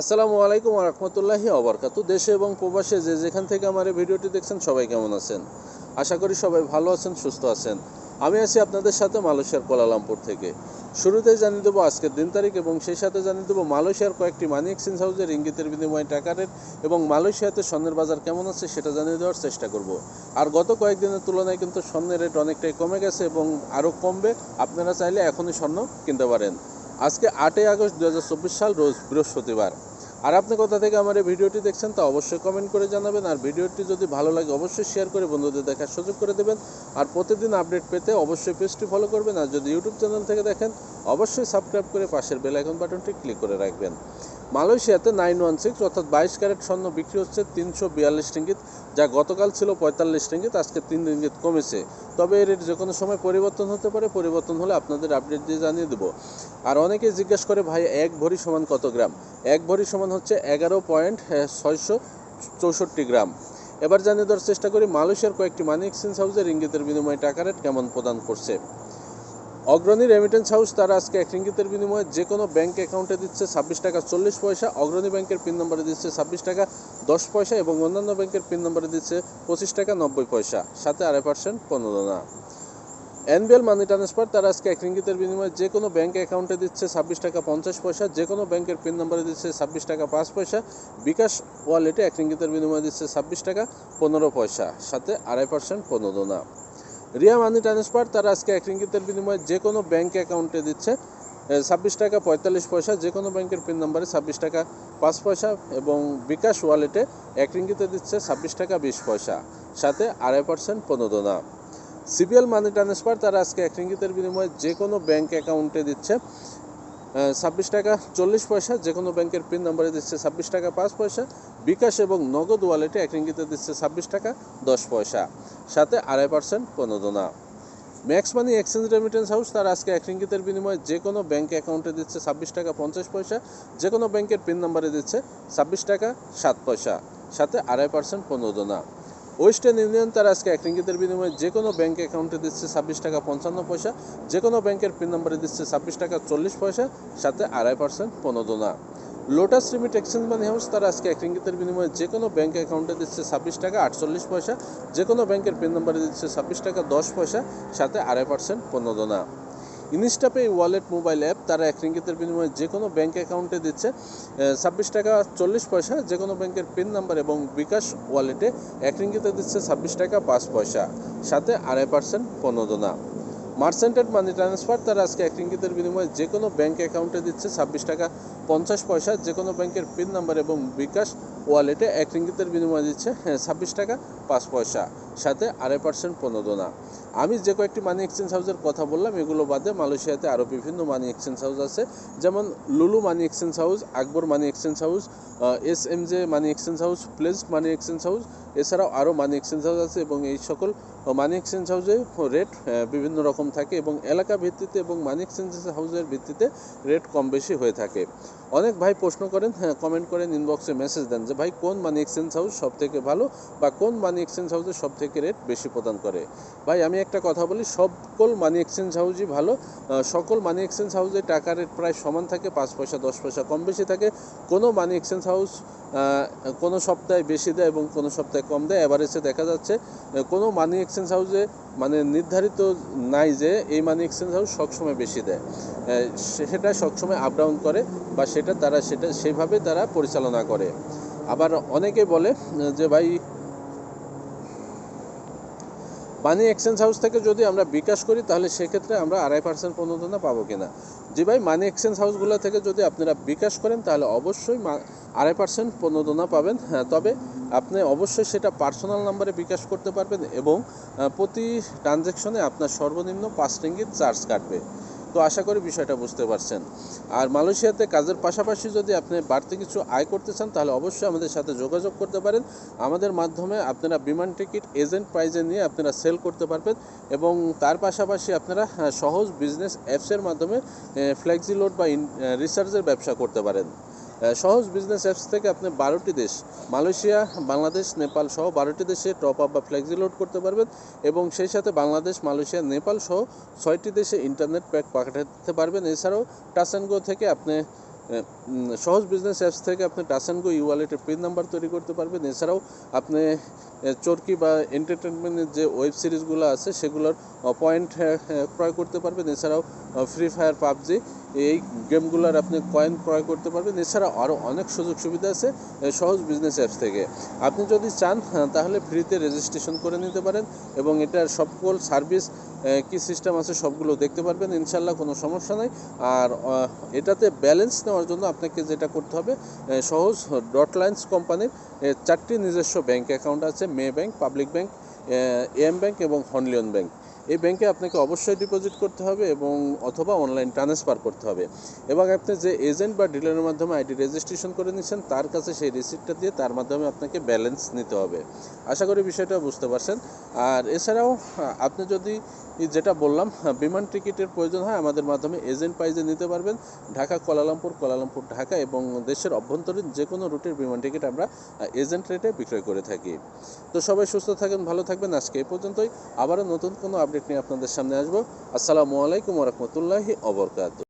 আসসালামু আলাইকুম রহমতুল্লাহি অবরকাতু দেশে এবং প্রবাসে যে যেখান থেকে আমার এই ভিডিওটি দেখছেন, সবাই কেমন আছেন? আশা করি সবাই ভালো আছেন, সুস্থ আছেন। আমি আছি আপনাদের সাথে মালয়েশিয়ার কোলালামপুর থেকে। শুরুতেই জানিয়ে দেবো আজকের দিন তারিখ এবং সেই সাথে জানিয়ে দেবো মালয়েশিয়ার কয়েকটি মানি এক্সচেঞ্জ হাউসের ইঙ্গিতের বিনিময়ে টাকা রেট এবং মালয়েশিয়াতে স্বর্ণের বাজার কেমন আছে সেটা জানিয়ে দেওয়ার চেষ্টা করব। আর গত কয়েকদিনের তুলনায় কিন্তু স্বর্ণের রেট অনেকটাই কমে গেছে এবং আরও কমবে। আপনারা চাইলে এখনই স্বর্ণ কিনতে পারেন। আজকে আটই আগস্ট দু হাজার চব্বিশ সাল, রোজ বৃহস্পতিবার। আর আপনি কোথা থেকে আমার এই ভিডিওটি দেখছেন তা অবশ্যই কমেন্ট করে জানাবেন। আর ভিডিওটি যদি ভালো লাগে, অবশ্যই শেয়ার করে বন্ধুদের দেখার সুযোগ করে দেবেন। আর প্রতিদিন আপডেট পেতে অবশ্যই পেজটি ফলো করবেন। আর যদি ইউটিউব চ্যানেল থেকে দেখেন, অবশ্যই সাবস্ক্রাইব করে পাশের বেল আইকন বাটনটি ক্লিক করে রাখবেন। মালয়েশিয়াতে নাইন ওয়ান সিক্স অর্থাৎ বাইশ ক্যারেট স্বর্ণ বিক্রি হচ্ছে তিনশো বিয়াল্লিশ রিঙ্গিত, যা গতকাল ছিল পঁয়তাল্লিশ রিঙ্গিত, আজকে তিন রিঙ্গিত কমেছে। তবে এর যে কোনো সময় পরিবর্তন হতে পারে, পরিবর্তন হলে আপনাদের আপডেট দিয়ে জানিয়ে দেবো। আর অনেকে জিজ্ঞেস করে, ভাই, এক ভরি সমান কত গ্রাম? এক ভরি সমান হচ্ছে এগারো পয়েন্ট ছয়শো চৌষট্টি গ্রাম। এবার জানিয়ে দেওয়ার চেষ্টা করি, মালয়েশিয়ার কয়েকটি মানি এক্সচেঞ্জ হাউসের ইঙ্গিতের বিনিময়ে টাকা রেট কেমন প্রদান করছে? অগ্রণী রেমিটেন্স হাউস তারা আজকে এক রিঙ্গিতের বিনিময়ে যে কোনো ব্যাংক অ্যাকাউন্টে দিচ্ছে ছাব্বিশ টাকা চল্লিশ পয়সা, অগ্রণী ব্যাংকের পিন নম্বরে দিচ্ছে ছাব্বিশ টাকা দশ পয়সা এবং অন্যান্য ব্যাংকের পিন নম্বরে দিচ্ছে পঁচিশ টাকা নব্বই পয়সা, সাথে আড়াই পার্সেন্ট প্রণোদনা এনবিএল মানি ট্রান্সফার তারা আজকে এক রিঙ্গিতের বিনিময়ে যে কোনো ব্যাংক অ্যাকাউন্টে দিচ্ছে ছাব্বিশ টাকা পঞ্চাশ পয়সা যে কোনো ব্যাংকের পিন নম্বরে দিচ্ছে ছাব্বিশ টাকা পাঁচ পয়সা, বিকাশ ওয়ালেটে এক রিঙ্গিতের বিনিময়ে দিচ্ছে ছাব্বিশ টাকা পনেরো পয়সা, সাথে আড়াই পার্সেন্ট প্রণোদনা রিয়া মানি ট্রান্সফার তারা আজকে এক রিঙ্গিতের বিনিময়ে যে কোনো ব্যাঙ্ক অ্যাকাউন্টে দিচ্ছে ছাব্বিশ টাকা পঁয়তাল্লিশ পয়সা যে কোনো ব্যাংকের পিন নাম্বারে ছাব্বিশ টাকা পাঁচ পয়সা এবং বিকাশ ওয়ালেটে এক রিঙ্গিতে দিচ্ছে ছাব্বিশ টাকা বিশ পয়সা, সাথে আড়াই পার্সেন্ট প্রণোদনা। সিবিএল মানি ট্রান্সফার তারা আজকে এক রিঙ্গিতের বিনিময়ে যে কোনো ব্যাংক অ্যাকাউন্টে দিচ্ছে ছাব্বিশ টাকা চল্লিশ পয়সা যে কোনো ব্যাংকের পিন নম্বরে দিচ্ছে ছাব্বিশ টাকা পাঁচ পয়সা, বিকাশ এবং নগদ ওয়ালেটে এক রিঙ্গিতে দিচ্ছে ছাব্বিশ টাকা দশ পয়সা। সাথে আড়াই পার্সেন্ট প্রণোদনা। Max money exchange remittance house তার আজকে এক রিঙ্গিতের বিনিময়ে যে কোনো ব্যাংক অ্যাকাউন্টে দিচ্ছে ছাব্বিশ টাকা পঞ্চাশ পয়সা যে কোনো ব্যাংকের পিন নম্বরে দিচ্ছে ছাব্বিশ টাকা সাত পয়সা। সাথে আড়াই পার্সেন্ট প্রণোদনা। ওয়েস্টার্ন ইউনিয়ন তার আজকে এক রিঙ্গিতের বিনিময়ে যে কোনো ব্যাংক অ্যাকাউন্টে দিচ্ছে ছাব্বিশ টাকা পঞ্চান্ন পয়সা যে কোনো ব্যাংকের পিন নম্বরে দিচ্ছে ছাব্বিশ টাকা চল্লিশ পয়সা, সাথে আড়াই পার্সেন্ট প্রণোদনা lotus remit exchange money house তারা আজকে এক রিঙ্গিতের বিনিময়ে যে কোনো ব্যাংক অ্যাকাউন্টে দিচ্ছে ছাব্বিশ টাকা আটচল্লিশ পয়সা যে কোনো ব্যাংকের পিন নম্বরে দিচ্ছে ছাব্বিশ টাকা দশ পয়সা, সাথে আড়াই পার্সেন্ট প্রণোদনা ইনস্টাপে ওয়ালেট মোবাইল অ্যাপ তারা এক রিঙ্গিতের বিনিময়ে যে কোনো ব্যাংক অ্যাকাউন্টে দিচ্ছে ছাব্বিশ টাকা চল্লিশ পয়সা যে কোনো ব্যাংকের পিন নাম্বার এবং বিকাশ ওয়ালেটে এক রিঙ্গিতে দিচ্ছে ছাব্বিশ টাকা পাঁচ পয়সা, সাথে আড়াই পার্সেন্ট প্রণোদনা মার্সেন্টেড মানি ট্রান্সফার তারা আজকে এক রিঙ্গিতের বিনিময়ে যে কোনো ব্যাংক অ্যাকাউন্টে দিচ্ছে ছাব্বিশ টাকা পঞ্চাশ পয়সা যে কোনো ব্যাংকের পিন নাম্বার এবং বিকাশ ওয়ালেটে এক রিঙ্গিতের বিনিময় দিচ্ছে ছাব্বিশ টাকা, পাঁচ পয়সা, সাথে আড়াই পার্সেন্ট প্রণোদনা আমি যে কয়েকটি মানি এক্সচেঞ্জ হাউসের কথা বললাম, এগুলো বাদে মালয়েশিয়াতে আরও বিভিন্ন মানি এক্সচেঞ্জ হাউস আছে। যেমন Lulu money exchange house Akbar money exchange house S M J money exchange house place money exchange house এছাড়াও আরও মানি এক্সচেঞ্জ হাউস আছে এবং এই সকল মানি এক্সচেঞ্জ হাউসে রেট বিভিন্ন রকম থাকে এবং এলাকা ভিত্তিতে এবং মানি এক্সচেঞ্জ হাউসের ভিত্তিতে রেট কম বেশি হয়ে থাকে। অনেক ভাই প্রশ্ন করেন হ্যাঁ কমেন্ট করেন ইনবক্সে মেসেজ দেন যে, ভাই, কোন মানি এক্সচেঞ্জ হাউস সব থেকে ভালো বা কোন মানি এক্সচেঞ্জ হাউসে সব থেকে রেট বেশি প্রদান করে? ভাই, আমি একটা কথা বলি, সকল মানি এক্সচেঞ্জ হাউসই ভালো সকল মানি এক্সচেঞ্জ হাউসে টাকা রেট প্রায় সমান থাকে, পাঁচ পয়সা, দশ পয়সা কম বেশি থাকে, কোনো মানি এক্সচেঞ্জ হাউস কোনো সপ্তাহে বেশি দেয় এবং কোনো সপ্তাহে কম দেয়। এভারেজে দেখা যাচ্ছে কোনো মানি এক্সচেঞ্জ হাউসে মানে নির্ধারিত নাই যে এই মানি এক্সচেঞ্জ হাউস সবসময় বেশি দেয়। সেটা সবসময় আপ ডাউন করে বা সেটা তারা সেটা সেইভাবে তারা পরিচালনা করে। আবার অনেকে বলে যে ভাই মানি এক্সচেঞ্জ হাউস থেকে যদি আমরা বিকাশ করি, তাহলে সেক্ষেত্রে আমরা আড়াই পার্সেন্ট প্রণোদনা পাবো কিনা? যে ভাই মানি এক্সচেঞ্জ হাউসগুলো থেকে যদি আপনারা বিকাশ করেন, তাহলে অবশ্যই আড়াই পার্সেন্ট প্রণোদনা পাবেন। হ্যাঁ তবে আপনি অবশ্যই সেটা পার্সোনাল নাম্বারে বিকাশ করতে পারবেন এবং প্রতি ট্রানজ্যাকশনে আপনার সর্বনিম্ন পাঁচ রিঙ্গিত চার্জ কাটবে। তো আশা করি বিষয়টা বুঝতে পারছেন। আর মালয়েশিয়াতে কাজের পাশাপাশি যদি আপনি বাড়তি কিছু আয় করতে চান, তাহলে অবশ্যই আমাদের সাথে যোগাযোগ করতে পারেন। আমাদের মাধ্যমে আপনারা বিমান টিকিট এজেন্ট প্রাইজে নিয়ে আপনারা সেল করতে পারবেন এবং তার পাশাপাশি আপনারা সহজ বিজনেস অ্যাপসের মাধ্যমে ফ্লেক্সি লোড বা রিসার্চের ব্যবসা করতে পারেন। সহজ বিজনেস অ্যাপস থেকে আপনি বারোটি দেশ, মালয়েশিয়া, বাংলাদেশ, নেপাল সহ বারোটি দেশে টপ আপ বা ফ্লেক্সি লোড করতে পারবেন এবং সেই সাথে বাংলাদেশ, মালয়েশিয়া, নেপাল সহ ছয়টি দেশে ইন্টারনেট প্যাক পাঠাতে পারবেন। এছাড়াও টাচ অ্যান্ড গো থেকে আপনি সহজ বিজনেস অ্যাপস থেকে আপনি টাচ অ্যান্ড গো ই ওয়ালেটের পিন নাম্বার তৈরি করতে পারবেন। এছাড়াও আপনি চরকি বা এন্টারটেনমেন্টের যে ওয়েব সিরিজগুলো আছে সেগুলোর পয়েন্ট ক্রয় করতে পারবেন। এছাড়াও ফ্রি ফায়ার পাবজি এই গেমগুলোর আপনি কয়েন ক্রয় করতে পারবেন। এছাড়া আরও অনেক সুযোগ সুবিধা আছে সহজ বিজনেস অ্যাপস থেকে। আপনি যদি চান হ্যাঁ, তাহলে ফ্রিতে রেজিস্ট্রেশন করে নিতে পারেন এবং এটার সকল সার্ভিস কি সিস্টেম আছে সবগুলো দেখতে পারবেন। ইনশাল্লাহ কোনো সমস্যা নাই। আর এটাতে ব্যালেন্স নেওয়ার জন্য আপনাকে যেটা করতে হবে সহজ ডট লাইন্স কোম্পানির চারটি নিজস্ব ব্যাংক অ্যাকাউন্ট আছে may bank public bank M bank এবং হনলিয়ন ব্যাংক এই ব্যাংকে আপনাকে অবশ্যই ডিপোজিট করতে হবে এবং অথবা অনলাইন ট্রান্সফার করতে হবে। এবং আপনি যে এজেন্ট বা ডিলারের মাধ্যমে আইডি রেজিস্ট্রেশন করে নিচ্ছেন, তার কাছে সেই রিসিপ্টটা দিয়ে তার মাধ্যমে আপনাকে ব্যালেন্স নিতে হবে। আশা করি বিষয়টা বুঝতে পারছেন। আর এছাড়াও, আপনি যদি যেটা বললাম, বিমান টিকিটের প্রয়োজন হয়, আমাদের মাধ্যমে এজেন্ট প্রাইজে নিতে পারবেন। ঢাকা কোলালামপুর কোলালামপুর ঢাকা এবং দেশের অভ্যন্তরীণ যে কোনো রুটের বিমান টিকিট আমরা এজেন্ট রেটে বিক্রয় করে থাকি। তো সবাই সুস্থ থাকেন, ভালো থাকবেন। আজকে এই পর্যন্তই। আবারও নতুন কোনো আপডেট নিয়ে আপনাদের সামনে আসব। আসসালামু আলাইকুম রহমতুল্লাহি অবরকাত